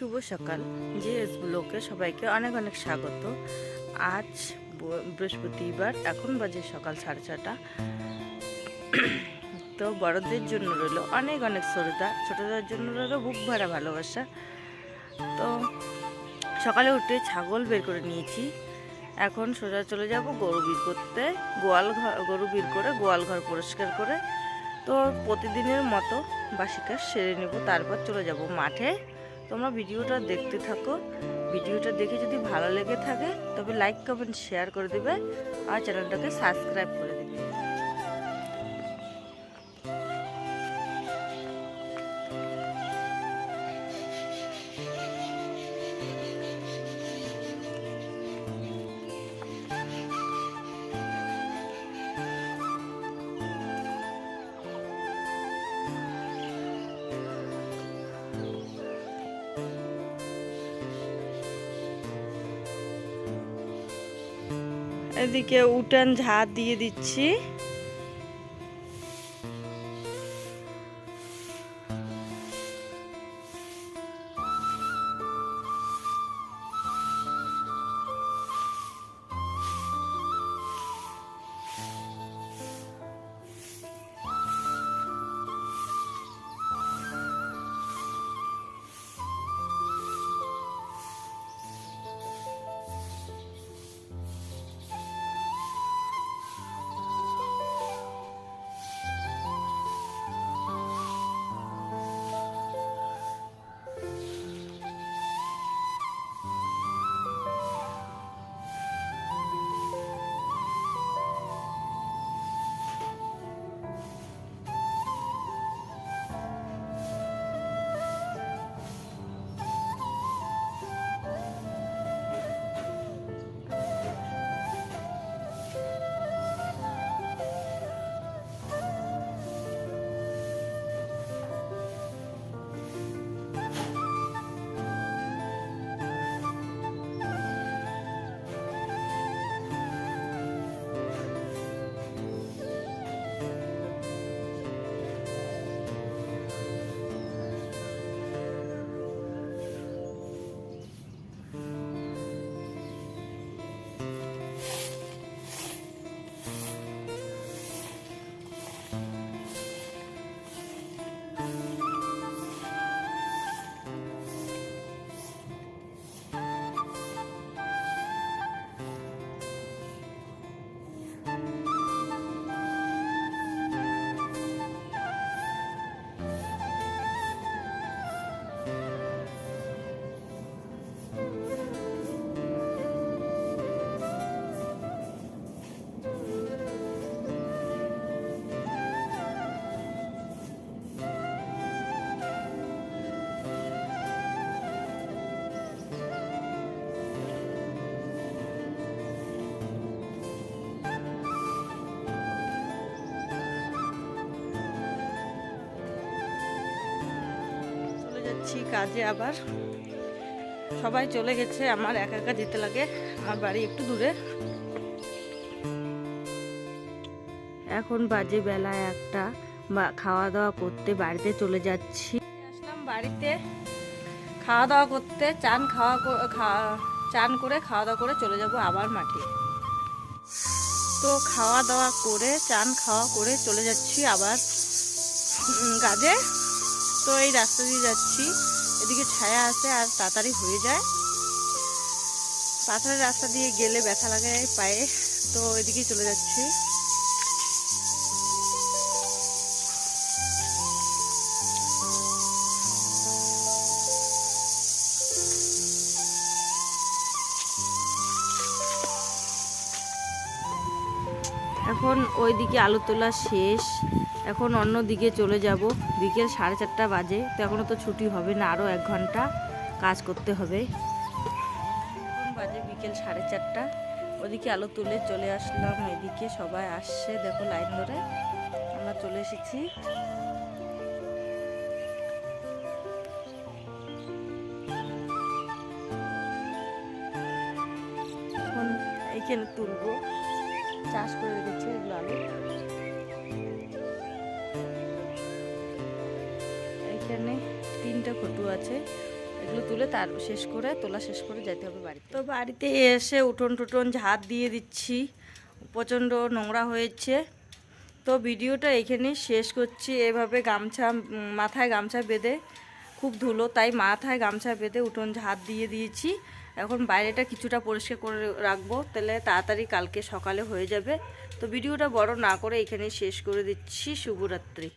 শুভ সকাল। জিএস ব্লকে সবাইকে অনেক অনেক স্বাগত। আজ বৃহস্পতিবার, এখন বাজে সকাল সাড়ে ছটা তো বড়দের জন্য রইল অনেক অনেক শ্রদ্ধা, ছোটদের জন্য রইল বুক ভরা ভালোবাসা। তো সকালে উঠে ছাগল বের করে নিয়েছি। এখন সোজা চলে যাব গরু বীর করতে, গোয়াল ঘর, গরু বীর করে গোয়াল ঘর পরিষ্কার করে। তো প্রতিদিনের মতো বাসি কাজ সেরে নেব, তারপর চলে যাব মাঠে। তোমরা ভিডিওটা দেখতে থাকো। ভিডিওটা দেখে যদি ভালো লেগে থাকে, তবে লাইক কমেন্ট শেয়ার করে দেবে। আর চ্যানেলটাকে সাবস্ক্রাইব করে এদিকে উঠান ঝাড় দিয়ে দিচ্ছি। যাচ্ছি কাজে আবার। সবাই চলে গেছে, আমার একা একা যেতে লাগে আমার বাড়ি একটু দূরে। এখন বাজে বেলা একটা খাওয়া দাওয়া করতে বাড়িতে চলে যাচ্ছি। আসলাম বাড়িতে, খাওয়া দাওয়া করতে, চান খাওয়া চান করে খাওয়া দাওয়া করে চলে যাব আবার মাঠে। তো খাওয়া দাওয়া করে, চান খাওয়া করে চলে যাচ্ছি আবার কাজে। তো এই রাস্তা দিয়ে যাচ্ছি। এদিকে ছায়া আছে আর তাড়াতাড়ি হয়ে যায়। পাথরের রাস্তা দিয়ে গেলে ব্যথা লাগে পায়ে, তো এদিকেই চলে যাচ্ছি। এখন ওইদিকে আলু তোলা শেষ। এখন অন্য দিকে চলে যাব। বিকেল সাড়ে চারটা বাজে, তো এখনও তো ছুটি হবে না আরও এক ঘণ্টা কাজ করতে হবে। এখন বাজে বিকেল সাড়ে চারটা। ওদিকে আলো তুলে চলে আসলাম, এদিকে সবাই আসছে, দেখো লাইন ধরে। আমরা চলে এসেছি। এখন এইখানে তুলবো। চাষ করে রেখেছে এগুলো আলু। এইখানে তিনটা ফটো আছে। এগুলো তুলে তার শেষ করে, তোলা শেষ করে যেতে হবে বাড়িতে। তো বাড়িতে এসে উঠোন টুটন ঝাড় দিয়ে দিচ্ছি। প্রচণ্ড নোংরা হয়েছে। তো ভিডিওটা এখানে শেষ করছি। এভাবে গামছা মাথায় গামছা বেঁধে, খুব ধুলো, তাই মাথায় গামছা বেঁধে উঠোন ঝাড় দিয়ে দিয়েছি। এখন বাইরেটা কিছুটা পরিষ্কার করে রাখব, তাহলে তাড়াতাড়ি কালকে সকালে হয়ে যাবে। তো ভিডিওটা বড় না করে এখানে শেষ করে দিচ্ছি। শুভরাত্রি।